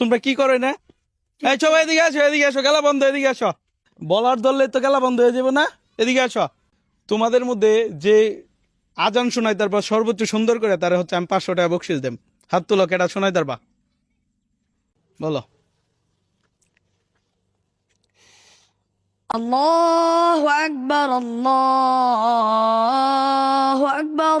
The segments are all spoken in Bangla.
তোমরা কি করে না এই সব এদিকে আসো এদিকে আসো, গেলা বন্ধ, এদিকে আসো। বলার দললে তো গেলা বন্ধ হয়ে যাবে না? এদিকে আসো। তোমাদের মধ্যে যে আজান শোনায় তারপর সর্বোচ্চ সুন্দর করে, তার হচ্ছে আমি পাঁচশো টাকা বকশিস দেব হাত তুলো কেটা শোনায় তারপা বলো। আল্লাহ আকবর আল্লাহ আকবর।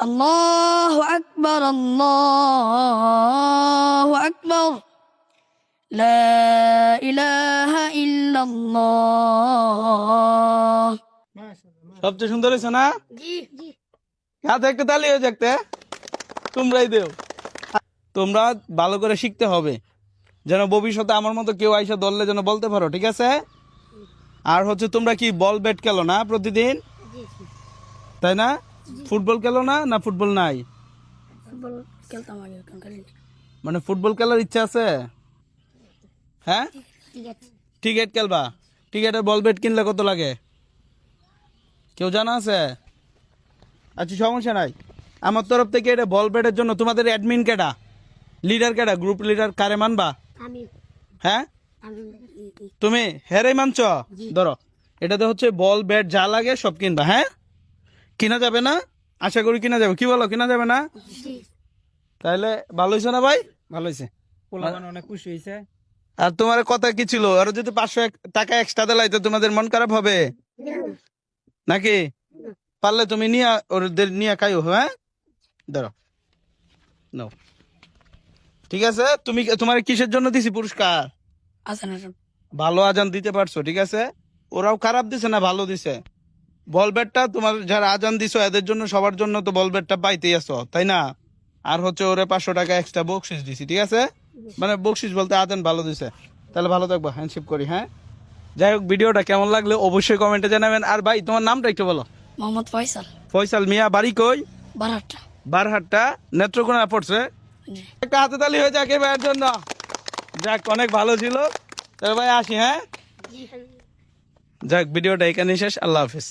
الله أكبر الله أكبر لا إله إلا الله সবচেয়ে সুন্দর হয়েছে না হাতে একটা তালি হয়ে যাকতে তোমরাই দেও তোমরা ভালো করে শিখতে হবে যেন ভবিষ্যতে আমার মতো কেউ আইসা ধরলে যেন বলতে পারো ঠিক আছে আর হচ্ছে তোমরা কি বল ব্যাট খেলো না প্রতিদিন তাই না ফুটবল খেলো না না ফুটবল নাই? ফুটবল খেলতাম আগে মানে ফুটবল খেলার ইচ্ছা আছে? হ্যাঁ? টিকিট খেলবা? টিকিটের বল ব্যাট কিনলে কত লাগে? কেউ জানা আছে? আচ্ছা সমস্যা নাই। আমার তরফ থেকে এটা বল ব্যাটের জন্য তোমাদের অ্যাডমিন কেডা? লিডার কেডা? গ্রুপ লিডার কারে মানবা? আমি। হ্যাঁ? তুমি হেরে মানছ? ধরো এটাতে হচ্ছে বল ব্যাট যা লাগে সব কিনবা হ্যাঁ? কিনা যাবে না? আশা করি কিনা যাবে। কি বলো কিনা যাবে না? তাহলে ভালো হয়েছে না ভাই? ভালো হয়েছে। অনেক খুশি হয়েছে। আর তোমার কথা কি ছিল? আর যদি পাঁচশো এক টাকা এক্সট্রা দিলাই তো তোমাদের মন খারাপ হবে? নাকি? পারলে তুমি নিয়ে ওদের নিয়ে খাইও হ্যাঁ? ধরো। নাও। ঠিক আছে? তুমি তোমার কিসের জন্য দিছি পুরস্কার? ভালো আজান দিতে পারছ ঠিক আছে? ওরাও খারাপ দিছে না ভালো দিছে? বল ব্যাটটা তোমার যারা আজান দিছো এদের জন্য সবার জন্য তো বল ব্যাটটা পাইতেই আছো তাই না? আর হচ্ছে ওরে পাঁচশো টাকা এক্সট্রা বকশিস দিছি ঠিক আছে? মানে বকশিস বলতে আজান ভালো দিছে। তাহলে ভালো থাকব হ্যান্ডশিপ করি হ্যাঁ? যাই হোক ভিডিওটা কেমন লাগলে অবশ্যই কমেন্টে জানাবেন। আর ভাই তোমার নামটা একটু বলো। মোহাম্মদ ফয়সাল। ফয়সাল মিয়া বাড়ি কই? বারাট্টা বারহাট্টা নেত্রকোনা পড়ছে? একটা হাতে তালি হয়ে যাক এই ভাইয়ের জন্য। যাক অনেক ভালো ছিল। তাহলে ভাই আসি হ্যাঁ? যাক ভিডিওটা এখানে শেষ। আল্লাহ হাফিজ।